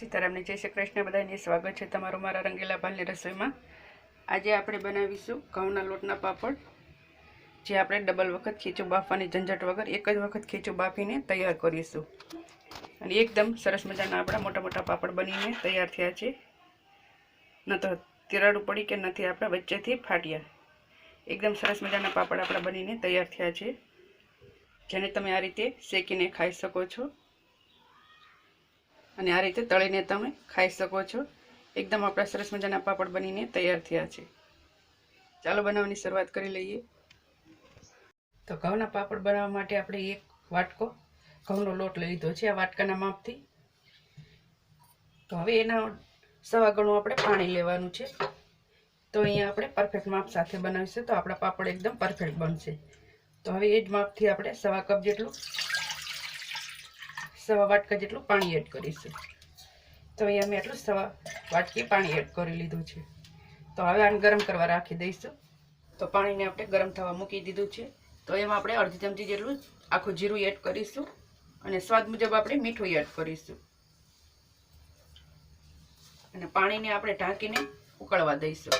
સીતારામની જય શ્રી કૃષ્ણ બધાને સ્વાગત છે તમારું મારા રંગીલા ભાલની રસોઈમાં. આજે આપણે બનાવીશું ઘઉંના લોટના પાપડ, જે આપણે ડબલ વખત ખીચું બાફવાની ઝંઝટ વગર એક જ વખત ખીચું બાફીને તૈયાર કરીશું. અને એકદમ સરસ મજાના આપણા મોટા મોટા પાપડ બનીને તૈયાર થયા છે. ન તો તિરાડું પડી કે નથી આપણા વચ્ચેથી ફાટ્યા. એકદમ સરસ મજાના પાપડ આપણા બનીને તૈયાર થયા છે. જેને તમે આ રીતે શેકીને ખાઈ શકો છો. અને આ રીતે તળીને તમે ખાઈ શકો છો. એકદમ આપણા સરસ મજાના પાપડ બનીને તૈયાર થયા છે. ચાલો બનાવવાની શરૂઆત કરી લઈએ. તો ઘઉંના પાપડ બનાવવા માટે આપણે એક વાટકો ઘઉંનો લોટ લઈ લીધો છે, આ વાટકાના માપથી. તો હવે એના સવા ગણું આપણે પાણી લેવાનું છે. તો અહીંયા આપણે પરફેક્ટ માપ સાથે બનાવીશું તો આપણા પાપડ એકદમ પરફેક્ટ બનશે. તો હવે એ જ માપથી આપણે સવા કપ જેટલું સવા વાટકા જેટલું પાણી એડ કરીશું. તો અહીંયા મેં એટલું સવા વાટકી પાણી એડ કરી લીધું છે. તો હવે આને ગરમ કરવા રાખી દઈશું. તો પાણીને આપણે ગરમ થવા મૂકી દીધું છે. તો એમાં આપણે અડધી ચમચી જેટલું આખું જીરું એડ કરીશું અને સ્વાદ મુજબ આપણે મીઠું એડ કરીશું. અને પાણીને આપણે ઢાંકીને ઉકળવા દઈશું.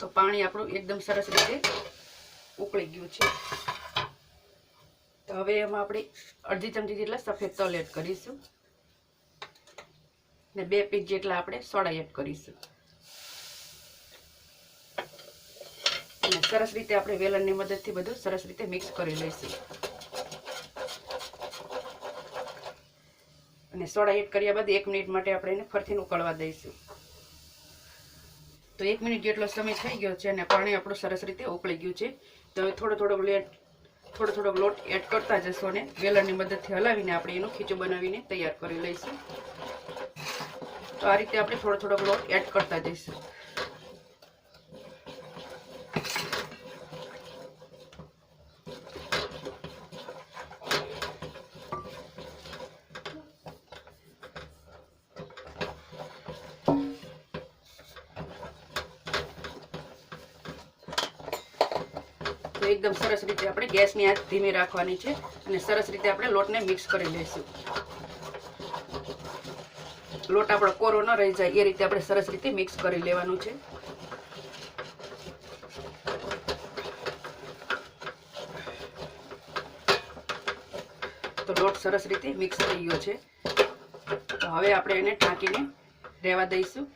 તો પાણી આપણું એકદમ સરસ રીતે ઉકળી ગયું છે. તો હવે એમાં આપણે અડધી ચમચી જેટલા સફેદ તલ એડ કરીશું. ને બે પીસ જેટલા આપણે સોડા એડ કરીશું. અને સરસ રીતે આપણે વેલણની મદદથી બધું સરસ રીતે મિક્સ કરી લઈશું. અને સોડા એડ કર્યા બાદ એક મિનિટ માટે આપણે એને ફરીથી ઉકળવા દઈશું. તો એક મિનિટ જેટલો સમય થઈ ગયો છે અને પાણી આપણું સરસ રીતે ઉકળી ગયું છે. તો હવે થોડો થોડો લેટ થોડો થોડો લોટ એડ કરતા જશો અને વેલણની મદદથી હલાવીને આપણે એનું ખીચું બનાવીને તૈયાર કરી લઈશું. તો આ રીતે આપણે થોડો થોડો લોટ એડ કરતા જઈશું. એકદમ સરસ રીતે આપણે ગેસની આંચ ધીમી રાખવાની છે અને સરસ રીતે આપણે લોટને મિક્સ કરી લઈશું. લોટ આપણો કોરો ન રહી જાય, એ રીતે આપણે સરસ રીતે મિક્સ કરી લેવાનું છે. તો લોટ સરસ રીતે મિક્સ થઈ ગયો છે. તો હવે આપણે એને ઢાંકીને રહેવા દઈશું.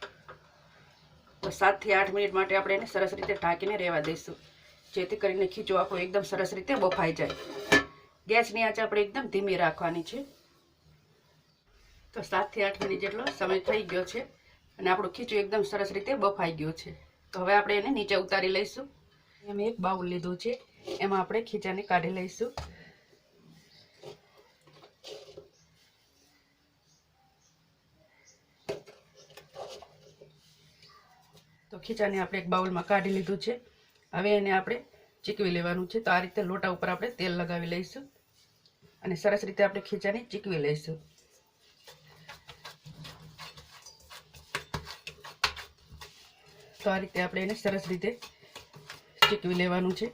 તો સાતથી આઠ મિનિટ માટે આપણે એને સરસ રીતે ઢાંકીને રહેવા દઈશું. જેથી કરીને ખીચું આપણું એકદમ સરસ રીતે બફાઈ જાય. ગેસની આંચ આપણે એકદમ ધીમી રાખવાની છે. તો સાતથી આઠ મિનિટ જેટલો સમય થઈ ગયો છે અને આપણું ખીચું એકદમ સરસ રીતે બફાઈ ગયો છે. તો હવે આપણે એને નીચે ઉતારી લઈશું. એમ એક બાઉલ લીધું છે. એમાં આપણે ખીચાને કાઢી લઈશું. તો ખીચાને આપણે એક બાઉલમાં કાઢી લીધું છે. હવે એને આપણે ચીકવી લેવાનું છે. તો આ રીતે લોટા ઉપર આપણે તેલ લગાવી લઈશું. અને સરસ રીતે આપણે ખીચાને ચીકવી લઈશું. તો આ રીતે આપણે એને સરસ રીતે ચીકવી લેવાનું છે.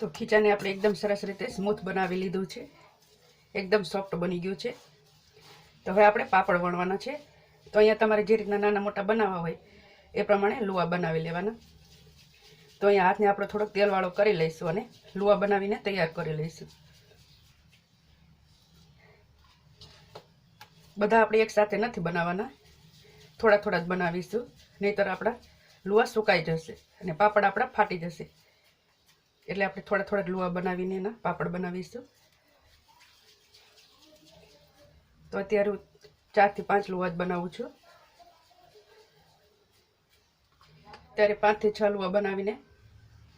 તો ખીચાને આપણે એકદમ સરસ રીતે સ્મૂથ બનાવી લીધું છે. એકદમ સોફ્ટ બની ગયું છે. તો હવે આપણે પાપડ વણવાના છે. તો અહીંયા તમારે જે રીતના નાના મોટા બનાવવા હોય, એ પ્રમાણે લુવા બનાવી લેવાના. તો અહીંયા હાથને આપણે થોડોક તેલવાળો કરી લઈશું અને લુવા બનાવીને તૈયાર કરી લઈશું. બધા આપણે એક સાથે નથી બનાવવાના. થોડા થોડા જ બનાવીશું. નહીંતર આપણા લુવા સુકાઈ જશે અને પાપડ આપણા ફાટી જશે. એટલે આપણે થોડા થોડા લુવા બનાવીને એના પાપડ બનાવીશું. તો અત્યારે હું ચારથી પાંચ લુવા જ બનાવું છું. ત્યારે પાંચથી છ લુવા બનાવીને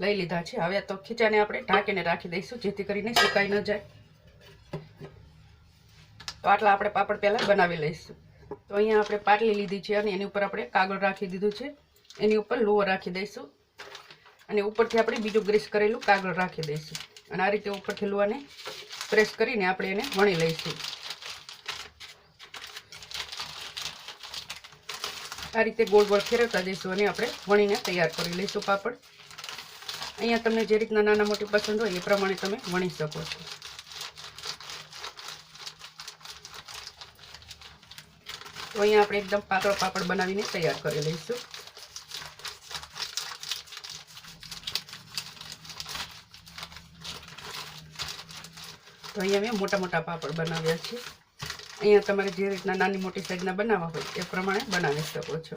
લઈ લીધા છે. હવે તો ખીચાને આપણે ઢાંકીને રાખી દઈશું, જેથી કરીને સુકાઈ ન જાય. તો આટલા આપણે પાપડ પહેલાં બનાવી લઈશું. તો અહીંયા આપણે પાટલી લીધી છે અને એની ઉપર આપણે કાગળ રાખી દીધું છે. એની ઉપર લુવો રાખી દઈશું. અને ઉપરથી આપણે બીજું ગ્રીસ કરેલું કાગળ રાખી દઈશું. અને આ રીતે ઉપરથી લુવાને પ્રેસ કરીને આપણે એને વણી લઈશું. આ રીતે ગોળ ગોળ ફેરવતા જઈશું અને આપણે વણીને તૈયાર કરી લઈશું પાપડ. અહીંયા તમને જે રીતના નાના મોટી પસંદ હોય એ પ્રમાણે તમે વણી શકો છો. તો અહીંયા આપણે એકદમ પાતળો પાપડ બનાવીને તૈયાર કરી લઈશું. તો અહીંયા મેં મોટા મોટા પાપડ બનાવ્યા છે. અહીંયા તમારે જે રીતના નાની મોટી સાઈઝના બનાવવા હોય એ પ્રમાણે બનાવી શકો છો.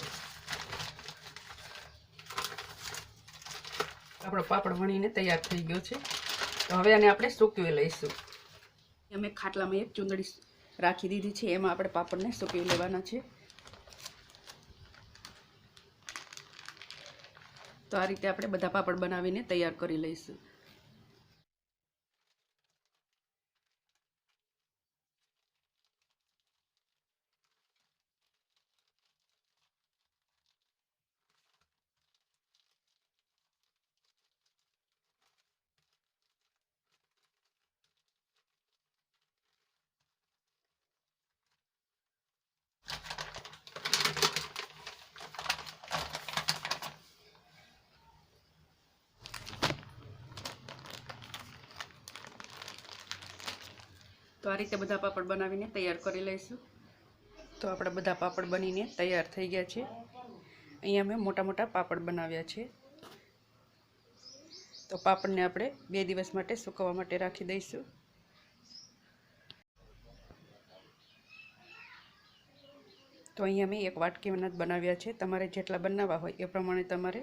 આપણો પાપડ વણીને તૈયાર થઈ ગયો છે. તો હવે આને આપણે સૂકવી લઈશું. અમે ખાટલામાં એક ચૂંદડી રાખી દીધી છે, એમાં આપણે પાપડને સૂકવી લેવાના છે. તો આ રીતે આપણે બધા પાપડ બનાવીને તૈયાર કરી લઈશું. તો આ રીતે બધા પાપડ બનાવીને તૈયાર કરી લઈશું. તો આપણા બધા પાપડ બનીને તૈયાર થઈ ગયા છે. અહીંયા મેં મોટા મોટા પાપડ બનાવ્યા છે. તો પાપડને આપણે બે દિવસ માટે સુકવવા માટે રાખી દઈશું. તો અહીંયા મેં એક વાટકી બનાવ્યા છે. તમારે જેટલા બનાવવા હોય એ પ્રમાણે તમારે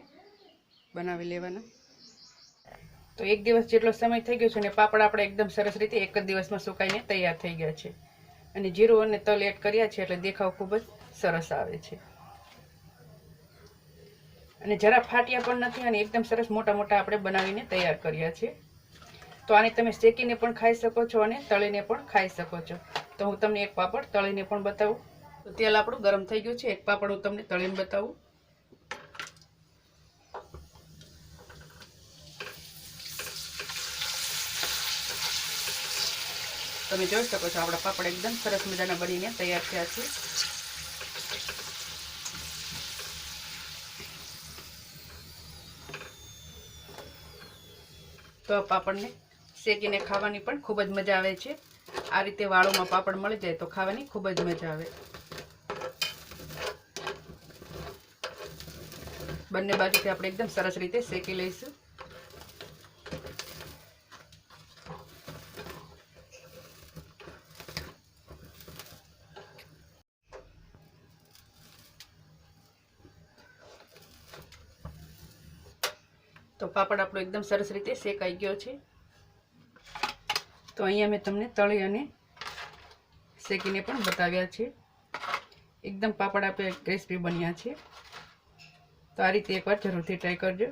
બનાવી લેવાના. તો એક દિવસ જેટલો સમય થઈ ગયો છે અને પાપડ આપણે એકદમ સરસ રીતે એક જ દિવસમાં સુકાઈને તૈયાર થઈ ગયા છે. અને જીરું અને તલ એડ કર્યા છે એટલે દેખાવ ખૂબ જ સરસ આવે છે. અને જરા ફાટ્યા પણ નથી અને એકદમ સરસ મોટા મોટા આપણે બનાવીને તૈયાર કર્યા છે. તો આને તમે શેકીને પણ ખાઈ શકો છો અને તળીને પણ ખાઈ શકો છો. તો હું તમને એક પાપડ તળીને પણ બતાવું. તો તેલ આપણું ગરમ થઈ ગયું છે. એક પાપડ હું તમને તળીને બતાવું. તમે જોઈ શકો છો, આપણા પાપડ એકદમ સરસ મજાના બનીને તૈયાર થયા છે. તો આ પાપડને શેકીને ખાવાની પણ ખૂબ જ મજા આવે છે. આ રીતે વાળોમાં પાપડ મળી જાય તો ખાવાની ખૂબ જ મજા આવે. બંને બાજુથી આપણે એકદમ સરસ રીતે શેકી લઈશું. તો પાપડ આપણો એકદમ સરસ રીતે શેકાઈ ગયો છે. તો અહીંયા મેં તમને તળી અને શેકીને પણ બતાવ્યા છે. એકદમ પાપડ આપણે ક્રિસ્પી બન્યા છે. તો આ રીતે એકવાર જરૂરથી ટ્રાય કરજો.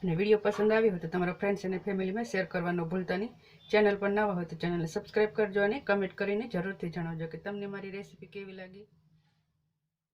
અને વીડિયો પસંદ આવ્યો હોય તો તમારા ફ્રેન્ડ્સ અને ફેમિલીમાં શેર કરવાનો ભૂલતા નહીં. ચેનલ પર નવા હોય તો ચેનલને સબસ્ક્રાઈબ કરજો અને કમેન્ટ કરીને જરૂરથી જણાવજો કે તમને મારી રેસીપી કેવી લાગી?